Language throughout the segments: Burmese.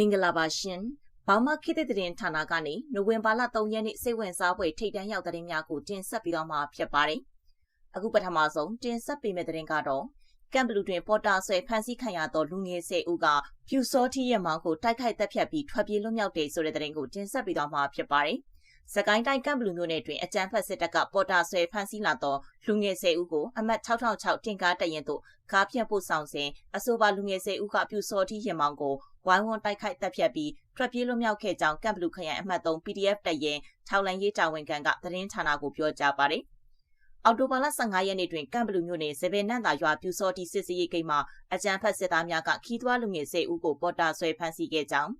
မင်္ဂလာပါရှင်။ဘာမှခေတ်သစ်သတင်းဌာနကနေနိုဝင်ဘာလ3ရက်နေ့စိတ်ဝင်စားဖွယ်ထိတ်တန့်ရောက်သတင်းများကိုတင်ဆက်ပြီးတော့မှာဖြစ်ပါတယ်။အခုပထမဆုံးတင်ဆက်ပေးမယ့်သတင်းကတော့ကမ်ဘလူတွင်ပေါ်တာဆွဲဖမ်းဆီးခံရသောလူငယ်၁၀ဦးကဖြူစောထီရဲ့မောင်ကိုတိုက်ခိုက်တပ်ဖြတ်ပြီးထွက်ပြေးလွတ်မြောက်တယ်ဆိုတဲ့သတင်းကိုတင်ဆက်ပြီးတော့မှာဖြစ်ပါတယ်။စကိုင်းတိုင်းကမ်ဘလူမြို့နယ်တွင်အကြမ်းဖက်စစ်တပ်ကပေါ်တာဆွဲဖမ်းဆီးလာသောလူငယ်၁၀ဦးကိုအမှတ်6006တင်ကားတရင်သို့ကားဖြတ်ပို့ဆောင်စဉ်အဆိုပါလူငယ်၁၀ဦးကပြူစောတိရင်မောင်ကို ဝိုင်းဝန်းတိုက်ခိုက်တပ်ဖြတ်ပြီးထွက်ပြေးလွတ်မြောက်ခဲ့ကြောင်းကမ်ဘလူခရိုင်အမှတ်3 PDF တရင်ထောက်လန်ရေးတာဝန်ခံကသတင်းဌာနကိုပြောကြားပါတယ်။အော်တိုဘာလ15ရက်နေ့တွင်ကမ်ဘလူမြို့နယ်ဇေဘယ်နန့်သာရွာပြူစောတိစစ်စီရေးဂိတ်မှာအကြမ်းဖက်စစ်သားများကခီးသွွားလူငယ်၁၀ဦးကိုပေါ်တာဆွဲဖမ်းဆီးခဲ့ကြောင်း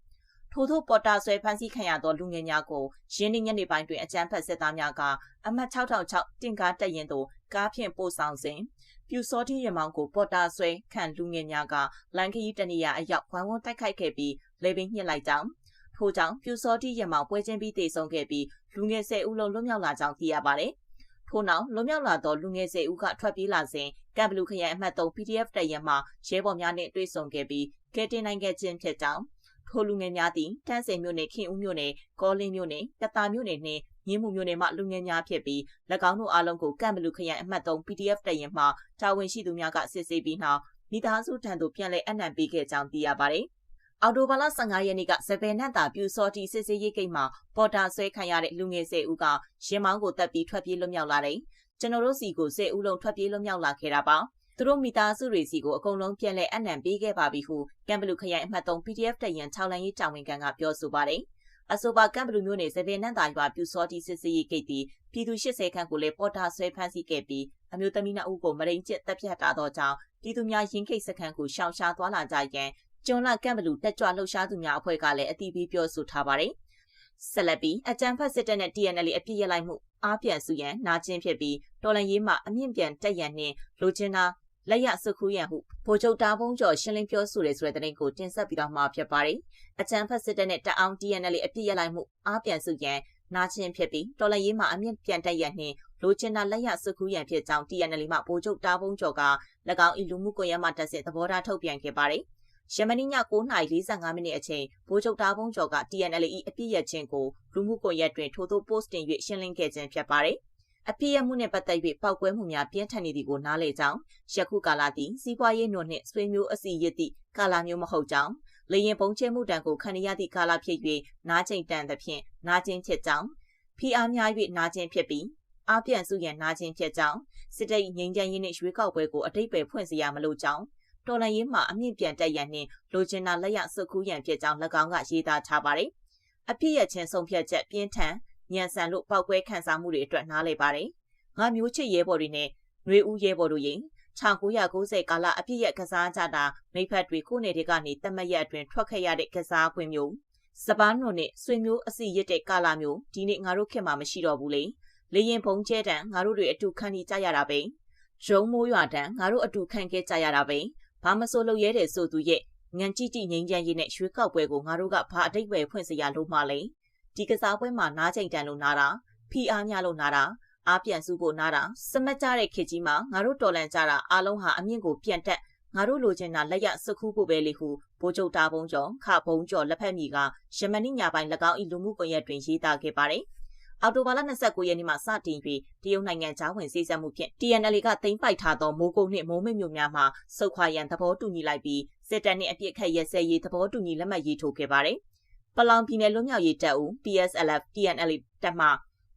ထို့သောပေါ်တာဆွဲဖမ်းဆီးခံရသောလူငယ်များကိုရင်းနှီးညနေပိုင်းတွင်အကြမ်းဖက်စစ်သားများကအမှတ်6006တင်ကားတက်ရင်သို့ကားဖြင့်ပို့ဆောင်စဉ်ပြူစောတိရမောင်ကိုပေါ်တာဆွဲခံလူငယ်များကလန်ခရီးတနေရအရောက်ဝိုင်းဝန်းတိုက်ခိုက်ခဲ့ပြီးလေပင်ညှစ်လိုက်ကြောင်းထို့ကြောင့်ပြူစောတိရမောင်ပွဲချင်းပြီးတည်ဆုံခဲ့ပြီးလူငယ်၁၀ဦးလုံးလွတ်မြောက်လာကြောင်းသိရပါတယ်။ထို့နောက်လွတ်မြောက်လာသောလူငယ်၁၀ဦးကထွက်ပြေးလာစဉ်ကမ်ဘလူခရိုင်အမှတ်3 PDF တရံမှရဲဘော်များနှင့်တွေ့ဆုံခဲ့ပြီးကဲတင်နိုင်ခဲ့ခြင်းဖြစ်ကြောင်း ထိုလူငယ်များသည်တန်းစင်မြို့နယ်ခင်ဦးမြို့နယ်ကောလင်းမြို့နယ်ကတာမြို့နယ်နှင့်မြင်းမှုမြို့နယ်မှလူငယ်များဖြစ်ပြီး၎င်းတို့အားလုံးကိုကမ်ဘလူခရိုင်အမှတ်3 PDF တရင်မှတာဝန်ရှိသူများကစစ်ဆေးပြီးနောက်မိသားစုထံသို့ပြန်လည်အနံ့ပေးခဲ့ကြောင်းသိရပါတယ်။အော်တိုဘာလ15ရက်နေ့ကစပယ်နတ်တာပြူစော်တီစစ်စေးရေးကိတ်မှာပေါ်တာဆွဲခံရတဲ့လူငယ်10ဦးကရင်မောင်းကိုတက်ပြီးထွက်ပြေးလွတ်မြောက်လာတယ်။ကျွန်တော်တို့စီကို10ဦးလုံးထွက်ပြေးလွတ်မြောက်လာခဲ့တာပါ။ သူတို့မိသားစုတွေစီကိုအကုန်လုံးပြန်လည်အနံပေးခဲ့ပါပြီဟုကမ်ဘလူခရိုင်အမှတ်3 PDF တရန်6လန်ရေးတာဝန်ခံကပြောဆိုပါတယ်။အဆိုပါကမ်ဘလူမျိုးနယ်စပယ်နန့်တာရွာပြူစောတီစစ်စီရေးဂိတ်တီပြည်သူ80ခန့်ကိုလည်းပေါ်တာဆွဲဖမ်းဆီးခဲ့ပြီးအမျိုးသမီးနှစ်ဦးကိုမရိန်ကျစ်တပ်ဖြတ်တာတော့ကြောင့်ပြည်သူများရင်းခိတ်စခန်းကိုရှောင်ရှားသွားလာကြရန်ကျွန်းလကမ်ဘလူတက်ကြွလှုပ်ရှားသူများအဖွဲ့ကလည်းအတိပေးပြောဆိုထားပါတယ်။ဆက်လက်ပြီးအကြံဖတ်စစ်တပ်နဲ့ TNL အပြစ်ရလိုက်မှုအားပြန်စုရန်နာကျင်ဖြစ်ပြီးတော်လန်ရေးမှာအမြင့်ပြန်တက်ရန်နှင့်လိုချင်တာ လက်ရစုခူးရန်ဟုဗိုလ်ချုပ်တာဘုံကျော်ရှင်းလင်းပြောဆိုတဲ့ဆိုတဲ့သတင်းကိုတင်ဆက်ပြီးတော့မှာဖြစ်ပါတယ်။အကြံဖက်စစ်တပ်နဲ့တအောင် TNL အပြစ်ရလိုက်မှုအားပြန်စုရန်နာချင်းဖြစ်ပြီးတော်လရေးမှာအမြင့်ပြန်တက်ရနှင့်လိုချင်တာလက်ရစုခူးရန်ဖြစ်ကြောင်း TNL မှဗိုလ်ချုပ်တာဘုံကျော်က၎င်းဤလူမှုကွန်ရက်မှာတက်စစ်သဘောထားထုတ်ပြန်ခဲ့ပါတယ်။ယမနီည9:45မိနစ်အချိန်ဗိုလ်ချုပ်တာဘုံကျော်က TNL ၏အပြစ်ရခြင်းကိုလူမှုကွန်ရက်တွင်ထိုသို့ post တင်၍ရှင်းလင်းခဲ့ခြင်းဖြစ်ပါတယ်။ အပြည့်ရမှုနှင့်ပတ်သက်၍ပောက်ကွဲမှုများပြင်းထန်နေသည်ကိုနားလည်ကြောင်းယခုကာလသည်စီးပွားရေးနွယ်နှင့်ဆွေမျိုးအစီရစ်သည့်ကာလမျိုးမဟုတ်ကြောင်းလေရင်ပုံချဲမှုတံကိုခံရသည့်ကာလဖြစ်၍နားကျိန်တန်သဖြင့်နားချင်းဖြစ်ကြောင်းဖီအားများ၍နားချင်းဖြစ်ပြီးအားပြန်စုရန်နားချင်းဖြစ်ကြောင်းစစ်တပ်ငြိမ်းချမ်းရေးနှင့်ရွေးကောက်ပွဲကိုအတိတ်ပဲဖွင့်စရာမလိုကြောင်းတော်လန်ရေးမှာအမြင့်ပြန်တက်ရန်နှင့်လိုချင်တာလက်ရစုခုရန်ဖြစ်ကြောင်း၎င်းကရေးသားထားပါတယ်အပြည့်ရချင်းဆုံးဖြတ်ချက်ပြင်းထန် ညံဆန်လို့ပောက်ကွဲခန်းစားမှုတွေအတွက်နားလည်ပါတယ်။ငါမျိုးချစ်ရဲဘော်တွေနဲ့နှွေဦးရဲဘော်တို့ရင်1990ကာလအပြည့်ရဲ့ကစားကြတာမိဖက်တွေကိုနေတွေကနေတမက်ရက်အတွင်းထွက်ခဲ့ရတဲ့ကစားခွင့်မျိုးစပားနွန်နဲ့ဆွေမျိုးအစီရစ်တဲ့ကာလမျိုးဒီနေ့ငါတို့ခင်မှာမရှိတော့ဘူးလေလေရင်ဘုံကျဲတန်ငါတို့တွေအတူခံနေကြရတာပဲရုံမိုးရွာတန်ငါတို့အတူခံခဲ့ကြရတာပဲဘာမဆိုလို့ရဲတယ်ဆိုသူရဲ့ငံကြည့်ကြည့်ငိမ့်ချမ်းရေးနဲ့ရွှေကောက်ပွဲကိုငါတို့ကဘာအတိတ်ပဲဖွင့်စရာလို့မှလဲ ဒီကစားပွဲမှာနားချိန်တန်လို့နားတာဖီအားများလို့နားတာအားပြန်စုဖို့နားတာစမတ်ကြတဲ့ခေတ်ကြီးမှာငါတို့တော်လန်ကြတာအားလုံးဟာအမြင့်ကိုပြန်တက်ငါတို့လိုချင်တာလက်ရစခုဖို့ပဲလေဟုဘိုးချုပ်တာဘုံကျော်ခဘုံကျော်လက်ဖက်မီကယမနိညာပိုင်း၎င်း၏လူမှုကွန်ရက်တွင်ရေးသားခဲ့ပါတယ်။အော်တိုဘာလ29ရက်နေ့မှာစတင်ပြီးတရုတ်နိုင်ငံကြားဝင်စီးစပ်မှုဖြင့် TNL ကသိမ်းပိုက်ထားသောမိုးကုတ်နှင့်မိုးမိတ်မြို့များမှစုခွာရန်သဘောတူညီလိုက်ပြီးစစ်တပ်နှင့်အပြစ်ခတ်ရဲစဲရေးသဘောတူညီလက်မှတ်ရေးထိုးခဲ့ပါတယ်။ ပလောင်ပြည်နယ်လွတ်မြောက်ရေးတပ်ဦး PSLF TNL တပ်မှ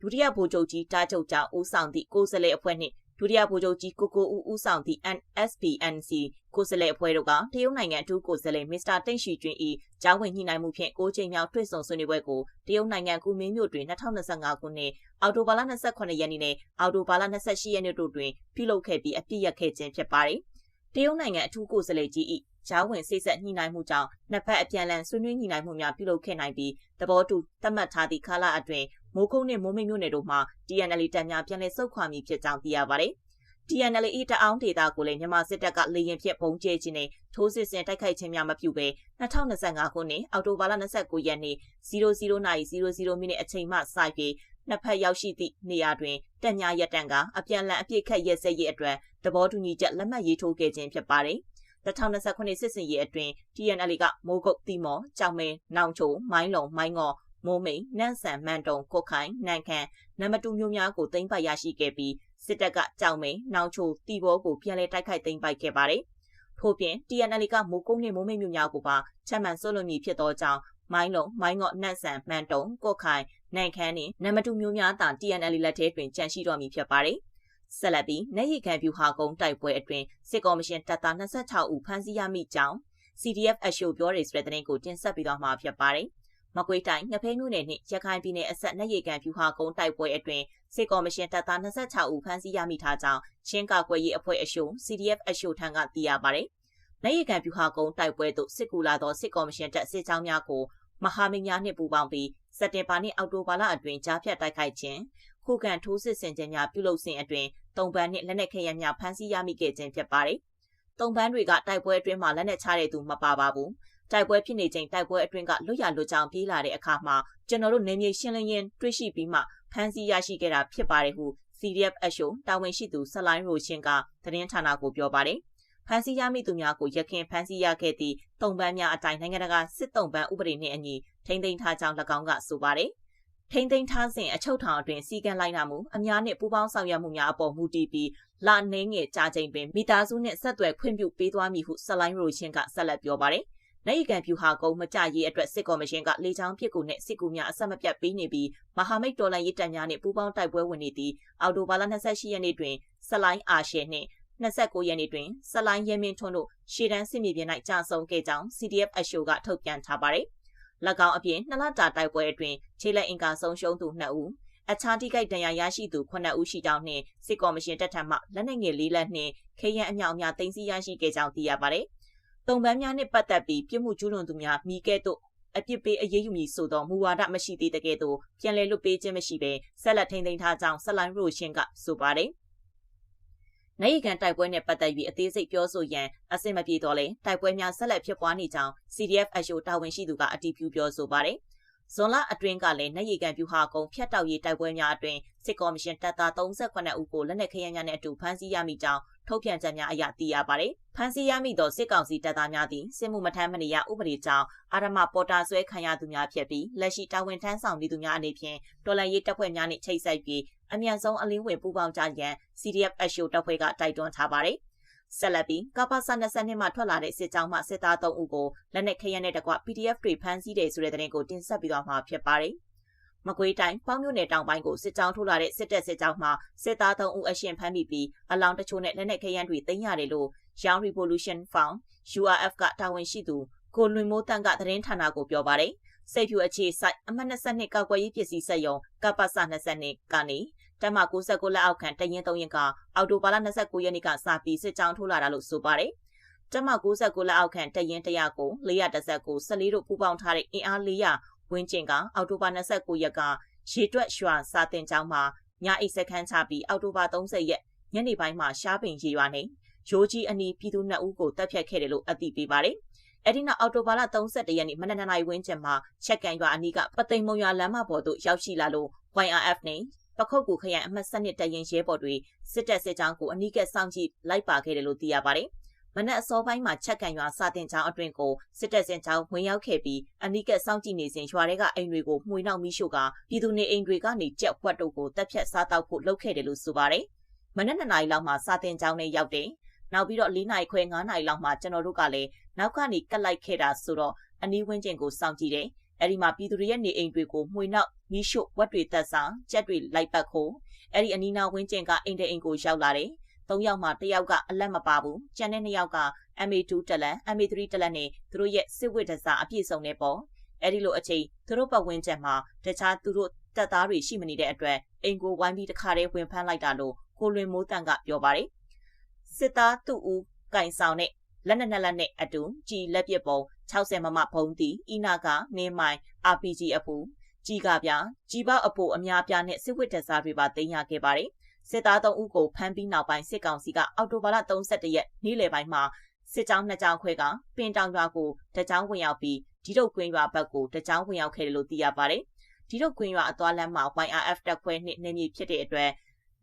ဒုတိယဗိုလ်ချုပ်ကြီးတားချုပ်ကြောင့်ဦးဆောင်သည့်ကိုယ်စားလှယ်အဖွဲ့နှင့်ဒုတိယဗိုလ်ချုပ်ကြီးကိုကိုဦးဦးဆောင်သည့် NSPNC ကိုယ်စားလှယ်အဖွဲ့တို့ကတရုတ်နိုင်ငံအထူးကိုယ်စားလှယ်မစ္စတာတိန့်ရှိကျွင်း၏ကြားဝင်ညှိနှိုင်းမှုဖြင့်ကိုချိန်မြောက်တွေ့ဆုံဆွေးနွေးပွဲကိုတရုတ်နိုင်ငံကူမင်းမြို့တွင်2025ခုနှစ်အောက်တိုဘာလ28ရက်နေ့နဲ့အောက်တိုဘာလ28ရက်နေ့တို့တွင်ပြုလုပ်ခဲ့ပြီးအပြည့်ရခဲ့ခြင်းဖြစ်ပါတယ်။ တရုတ်နိုင်ငံအထူးကိုယ်စားလှယ်ကြီး၏ကြားဝင်စိတ်ဆက်ညှိနှိုင်းမှုကြောင့်နှစ်ဖက်အပြန်အလှန်ဆွေးနွေးညှိနှိုင်းမှုများပြုလုပ်ခဲ့နိုင်ပြီးသဘောတူသတ်မှတ်ထားသည့်ကာလအတွင်းမိုးကုတ်နှင့်မိုးမိတ်မြို့နယ်တို့မှ TNL တပ်များပြန်လည်ဆုတ်ခွာမည်ဖြစ်ကြောင်းသိရပါတယ်။ TNL ၏တအောင်ဒေတာကိုလည်းမြန်မာစစ်တပ်ကလေရင်ဖြင့်ပုံကျဲခြင်းနဲ့ထိုးစစ်ဆင်တိုက်ခိုက်ခြင်းများမပြုဘဲ2025ခုနှစ်အောက်တိုဘာလ29ရက်နေ့00:00မိနစ်အချိန်မှစ၍ နှစ်ဖက်ရောက်ရှိသည့်နေရာတွင်တပ်များရပ်တန့်ကအပြန်အလှန်အပြစ်ခတ်ရဲစဲရေးအတွက်သဘောတူညီချက်လက်မှတ်ရေးထိုးခဲ့ခြင်းဖြစ်ပါတယ်။2029စစ်စင်ရေးအတွင်း TNL ကမိုးကုတ်တီမော်ကြောင်မဲနောင်ချိုမိုင်းလုံမိုင်းငေါ်မိုးမိန်နန့်ဆန်မန်တုံကိုခိုင်နန်ခန်နံပါတ်2မျိုးများကိုသိမ်းပိုက်ရရှိခဲ့ပြီးစစ်တပ်ကကြောင်မဲနောင်ချိုတီဘောကိုပြန်လည်တိုက်ခိုက်သိမ်းပိုက်ခဲ့ပါတယ်။ထို့ပြင် TNL ကမိုးကုတ်နှင့်မိုးမိန်မျိုးများကိုပါချက်မှန်ဆွလွန်မည်ဖြစ်သောကြောင့်မိုင်းလုံမိုင်းငေါ့နန့်ဆန်မှန်တုံကိုခိုင် နိုင်ခန်းနှင့်နံပါတ်2မျိုးများသာ TNL လက်ထဲတွင်ကြန့်ရှိတော်မူဖြစ်ပါတယ်။ဆက်လက်ပြီးနေရီခံပြူဟာကုန်းတိုက်ပွဲအတွင်းစစ်ကော်မရှင်တပ်သား26ဦးဖမ်းဆီးရမိကြောင်း CDF အရှိုပြောရေးဆိုတဲ့သတင်းကိုတင်ဆက်ပြီးတော့မှာဖြစ်ပါတယ်။မကွေးတိုင်းငဖဲမြို့နယ်နှင့်ရခိုင်ပြည်နယ်အဆက်နေရီခံပြူဟာကုန်းတိုက်ပွဲအတွင်းစစ်ကော်မရှင်တပ်သား26ဦးဖမ်းဆီးရမိထားကြောင်းချင်းကာကွယ်ရေးအဖွဲ့အရှို CDF အရှိုထံကသိရပါတယ်။နိုင်ရီကန်ပြူဟာကုန်းတိုက်ပွဲသို့စစ်ကူလာသောစစ်ကော်မရှင်တပ်စစ်ကြောင်းများကိုမဟာမိတ်များနှင့်ပူးပေါင်းပြီး စက်တင်ဘာနှင့်အောက်တိုဘာလအတွင်းကြားဖြတ်တိုက်ခိုက်ခြင်းခုခံထိုးစစ်ဆင်ခြင်းများပြုလုပ်စဉ်အတွင်းတုံပန်းနှင့်လက်နက်ခဲယမ်းများဖမ်းဆီးရမိခဲ့ခြင်းဖြစ်ပါတယ်။တုံပန်းတွေကတိုက်ပွဲအတွင်းမှာလက်နက်ချတဲ့သူမပါပါဘူး။တိုက်ပွဲဖြစ်နေချိန်တိုက်ပွဲအတွင်းကလွတ်ရလွတ်ကြောင်ပြေးလာတဲ့အခါမှာကျွန်တော်တို့နေမြေရှင်းလင်းရင်းတွေ့ရှိပြီးမှဖမ်းဆီးရရှိခဲ့တာဖြစ်ပါတယ်ဟု CDF အရှိုတာဝန်ရှိသူဆက်လိုင်းရိုရှင်ကသတင်းဌာနကိုပြောပါတယ်။ ဖမ်းဆီးရမိသူများကိုရခင်ဖမ်းဆီးရခဲ့သည့်တုံပန်းများအတိုင်းနိုင်ငံတကာစစ်တုံပန်းဥပဒေနှင့်အညီထိမ့်သိမ်းထားကြောင်း၎င်းကဆိုပါတယ်။ထိမ့်သိမ်းထားစဉ်အချုပ်ထောင်အတွင်းစီကံလိုက်နာမှုအများနှင့်ပူးပေါင်းဆောင်ရွက်မှုများအပေါ်မူတည်ပြီးလာနှင်းငယ်ကြာချိန်တွင်မိသားစုနှင့်ဆက်သွယ်ခွင့်ပြုပေးသွားမည်ဟုဆက်လိုင်းရိုချင်းကဆက်လက်ပြောပါတယ်။နိုင်ကန်ပြူဟာကုန်းမကြရေးအတွက်စစ်ကော်မရှင်ကလေချောင်းဖြစ်ကူနဲ့စစ်ကူများအဆက်မပြတ်ပေးနေပြီးမဟာမိတ်တော်လှန်ရေးတပ်များနဲ့ပူးပေါင်းတိုက်ပွဲဝင်နေသည့်အော်တိုဘာလ28ရက်နေ့တွင်ဆလိုင်းအာရှယ်နှင့် 29ရက်နေ့တွင်ဆလိုင်းရဲမင်းထွန်းတို့ရှေ့တန်းစစ်မြေပြင်၌ကြာဆုံးခဲ့ကြောင်း CDF အရှိုကထုတ်ပြန်ထားပါတယ်။၎င်းအပြင်နှစ်လတာတိုက်ပွဲအတွင်းခြေလက်အင်ကာဆုံးရှုံးသူ2ဦးအခြားထိခိုက်ဒဏ်ရာရရှိသူ9ဦးရှိကြောင်းနှင့်စစ်ကော်မရှင်တပ်ထံမှလက်နက်ငယ်၄လက်နှင့်ခေရန်အမြောက်အများတင်စီရရှိခဲ့ကြောင်းသိရပါတယ်။တုံပန်းများနှင့်ပတ်သက်ပြီးပြစ်မှုကျူးလွန်သူများမိကဲ့သို့အပြစ်ပေးအရေးယူမည်ဆိုသောမူဝါဒမရှိသေးတဲ့ကဲ့သို့ပြန်လည်လွတ်ပေးခြင်းမရှိဘဲဆက်လက်ထိန်းသိမ်းထားကြောင်းဆက်လိုင်းရိုရှင်ကဆိုပါတယ်။ နိုင်ကန်တိုက်ပွဲနဲ့ပတ်သက်ပြီးအသေးစိတ်ပြောဆိုရန်အဆင်မပြေတော့လဲတိုက်ပွဲများဆက်လက်ဖြစ်ပွားနေကြောင်း CDF အရှိုတာဝန်ရှိသူကအတည်ပြုပြောဆိုပါတယ်။ဇွန်လအတွင်းကလည်းနိုင်ကန်ပြူဟာကုံဖျက်တောက်ရေးတိုက်ပွဲများအတွင်းစစ်ကော်မရှင်တပ်သား38ဦးကိုလက်နက်ခဲယမ်းများနဲ့အတူဖမ်းဆီးရမိကြောင်းထုတ်ပြန်ချက်များအရသိရပါတယ်။ဖမ်းဆီးရမိသောစစ်ကောင်စီတပ်သားများသည်စစ်မှုမထမ်းမနေရဥပဒေကြောင့်အာရမပေါ်တာဆွဲခံရသူများဖြစ်ပြီးလက်ရှိတာဝန်ထမ်းဆောင်နေသူများအနေဖြင့်တော်လှန်ရေးတပ်ဖွဲ့များနှင့်ချိတ်ဆက်ပြီး အမြန်ဆုံးအလင်းဝင်ပူးပေါင်းကြရန် CDF အရှိုတပ်ဖွဲ့ကတိုက်တွန်းထားပါတယ်။ဆက်လက်ပြီးကပ္ပစ22မှာထွက်လာတဲ့စစ်ကြောင်းမှစစ်သား3ဦးကိုလက်နက်ခရမ်းနဲ့တကွ PDF တွေဖမ်းဆီးတယ်ဆိုတဲ့သတင်းကိုတင်ဆက်ပြီးတော့မှာဖြစ်ပါတယ်။မကွေးတိုင်းပေါင်းမြို့နယ်တောင်ပိုင်းကိုစစ်ကြောင်းထိုးလာတဲ့စစ်တပ်စစ်ကြောင်းမှစစ်သား3ဦးအရှင်ဖမ်းမိပြီးအလောင်းတချို့နဲ့လက်နက်ခရမ်းတွေသိမ်းရတယ်လို့ Young Revolution Fund URF ကတာဝန်ရှိသူကိုလွင်မိုးတန့်ကသတင်းဌာနကိုပြောပါတယ်။စိတ်ဖြူအခြေစိုက်အမှတ်22ကောက်ွယ်ရေးပစ္စည်းစက်ရုံကပ္ပစ22ကနေ တပ်မ69လက်အောက်ခံတရင်3ရင်ကအော်တိုဘာလ29ရက်နေ့ကစပြီးစစ်ကြောင်းထိုးလာတာလို့ဆိုပါတယ်။တပ်မ69လက်အောက်ခံတရင်100ကို419 14တို့ပူးပေါင်းထားတဲ့အင်အား400ဝင်းကျင်ကအော်တိုဘာ29ရက်ကရေတွက်ရွာစာတင်ကျောင်းမှာညအိတ်စခန်းချပြီးအော်တိုဘာ30ရက်ညနေပိုင်းမှာရှားပင်ရေရွာနေရိုးကြီးအနီးပြည်သူ2ဦးကိုတပ်ဖြတ်ခဲ့တယ်လို့အသိပေးပါတယ်။အဲ့ဒီနောက်အော်တိုဘာလ31ရက်နေ့မနက်9:00နာရီဝန်းကျင်မှာချက်ကန်ရွာအနီးကပသိမ်မုံရွာလမ်းမပေါ်သို့ရောက်ရှိလာလို့ YRF နဲ့ ပခုတ်ကူခရိုင်အမှတ်7တရင်ရဲဘော်တွေစစ်တပ်စစ်ကြောင်းကိုအနီးကပ်စောင့်ကြည့်လိုက်ပါခဲ့တယ်လို့သိရပါတယ်။မနက်အစောပိုင်းမှာချက်ကန်ရွာစာတင်ချောင်းအတွင်ကိုစစ်တပ်စစ်ကြောင်းဝင်ရောက်ခဲ့ပြီးအနီးကပ်စောင့်ကြည့်နေစဉ်ရွာတွေကအိမ်တွေကိုမှွေနှောက်မိရှို့ကပြည်သူနေအိမ်တွေကနေကြက်ဝက်တို့ကိုတပ်ဖြတ်စားတောက်ဖို့လုပ်ခဲ့တယ်လို့ဆိုပါတယ်။မနက်2နာရီလောက်မှာစာတင်ချောင်းနဲ့ရောက်တယ်။နောက်ပြီးတော့၄နာရီခွဲ9နာရီလောက်မှာကျွန်တော်တို့ကလည်းနောက်ကနေကတ်လိုက်ခဲ့တာဆိုတော့အနီးဝန်းကျင်ကိုစောင့်ကြည့်တယ်။ အဲ့ဒီမှာပြည်သူတွေရဲ့နေအိမ်တွေကိုမှွေနောက်မီးရှို့ဝက်တွေတက်ဆောင်ကြက်တွေလိုက်ပတ်ခိုးအဲ့ဒီအနီးနားဝင်းကျင်ကအိမ်တဲ့အိမ်ကိုရောက်လာတယ်သုံးယောက်မှတစ်ယောက်ကအလက်မပါဘူးကျန်တဲ့နှစ်ယောက်က MA2 တလန် MA3 တလန်နဲ့သူတို့ရဲ့စစ်ဝတ်တစားအပြည့်စုံနေပေါ့အဲ့ဒီလိုအချိန်သူတို့ပတ်ဝန်းကျင်မှာတခြားသူတို့တပ်သားတွေရှိမနေတဲ့အတွက်အိမ်ကိုဝိုင်းပြီးတခါတည်းဝင်ဖမ်းလိုက်တာလို့ကိုလွင်မိုးတန်ကပြောပါတယ်စစ်သားသူ့ဦးကင်ဆောင်တဲ့ လက်နက်နှစ်လက်နဲ့အတူကြည်လက်ပစ်ပုံ60မမဘုံတီအီနာကနေမိုင် RPG အပူကြီးကပြကြီးပေါက်အပူအများပြားနဲ့စစ်ဝတ်တစားတွေပါတင်ရခဲ့ပါတယ်စစ်သား3ဦးကိုဖမ်းပြီးနောက်ပိုင်းစစ်ကောင်စီကအော်တိုဘာလ31ရက်နေ့လယ်ပိုင်းမှာစစ်ကြောင်းနှစ်ကြောင်းခွဲကပင်တောင်ရွာကိုတကြောင်းဝင်ရောက်ပြီးဒီတုတ်ကွင်းရွာဘက်ကိုတကြောင်းဝင်ရောက်ခဲ့တယ်လို့သိရပါတယ်ဒီတုတ်ကွင်းရွာအသွားလမ်းမှာ YRF တပ်ခွဲနှင့်နေမြေဖြစ်တဲ့အတွက်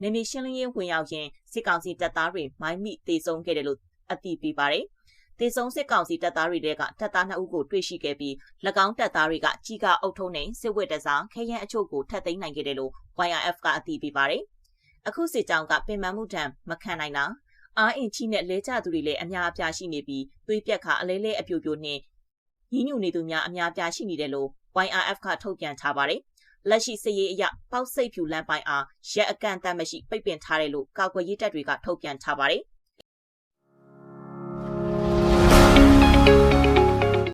နေမြေရှင်းလင်းရေးဝင်ရောက်ရင်စစ်ကောင်စီတပ်သားတွေမိုင်းမိတေဆုံးခဲ့တယ်လို့ အသိပေးပါတယ်။တတေဆုံးစစ်ကောင်စီတပ်သားတွေတဲကတပ်သား2ဦးကိုတွေ့ရှိခဲ့ပြီး၎င်းတပ်သားတွေကကြီးကအုပ်ထုံးနဲ့စစ်ဝတ်တစားခဲယမ်းအချို့ကိုထပ်သိမ်းနိုင်ခဲ့တယ်လို့ YRF ကအသိပေးပါတယ်။အခုစစ်ကြောင်းကပင်မမှုထံမခံနိုင်တာအားအင်ချီနဲ့လဲကျသူတွေလည်းအများအပြားရှိနေပြီးသွေးပြက်ခါအလဲလဲအပြိုပြိုနှင့်ညှဉ်းညူနေသူများအများအပြားရှိနေတယ်လို့ YRF ကထုတ်ပြန်ထားပါတယ်။လက်ရှိစစ်ရေးအရပေါက်စိတ်ဖြူလမ်းပိုင်းအားရက်အကန့်အသတ်မရှိပိတ်ပင်ထားတယ်လို့ကာကွယ်ရေးတပ်တွေကထုတ်ပြန်ထားပါတယ်